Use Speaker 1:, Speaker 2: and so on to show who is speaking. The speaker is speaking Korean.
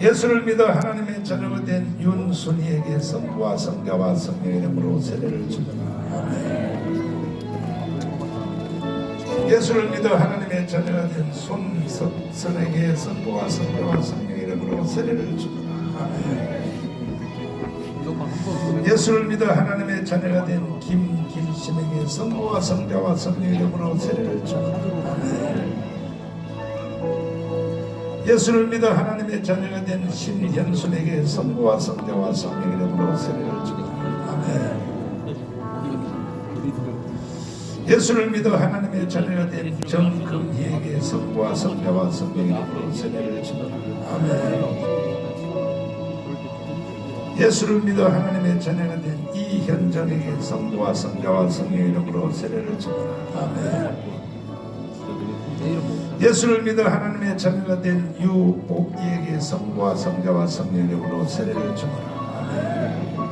Speaker 1: 예수를 믿어 하나님의 자녀가 된 윤순이에게 성부와 성자와 성령의 이름으로 세례를 아멘 예수를 믿어 하나님의 자녀가 된 손석선에게 성부와 성자와 성령의 이름으로 세례를 아멘 예수를 믿어 하나님의 자녀가 된 김길신에게 성부와 성자와 성령의 이름으로 세례를 주노라 예수를 믿어 하나님의 자녀가 된 신현순에게 성부와 성자와 성령의 이름으로 세례를 주노라 아멘. 예수를 믿어 하나님의 자녀가 된 정금희에게 성부와 성자와 성령의 이름으로 세례를 주노라 아멘. 예수를 믿어 하나님의 자녀가 된 이현정에게 성부와 성자와 성령의 이름으로 세례를 주노라 아멘 예수를 믿어 하나님의 자녀가 된 유복이에게 성부와 성자와 성령의 이름으로 세례를 주노라. 아멘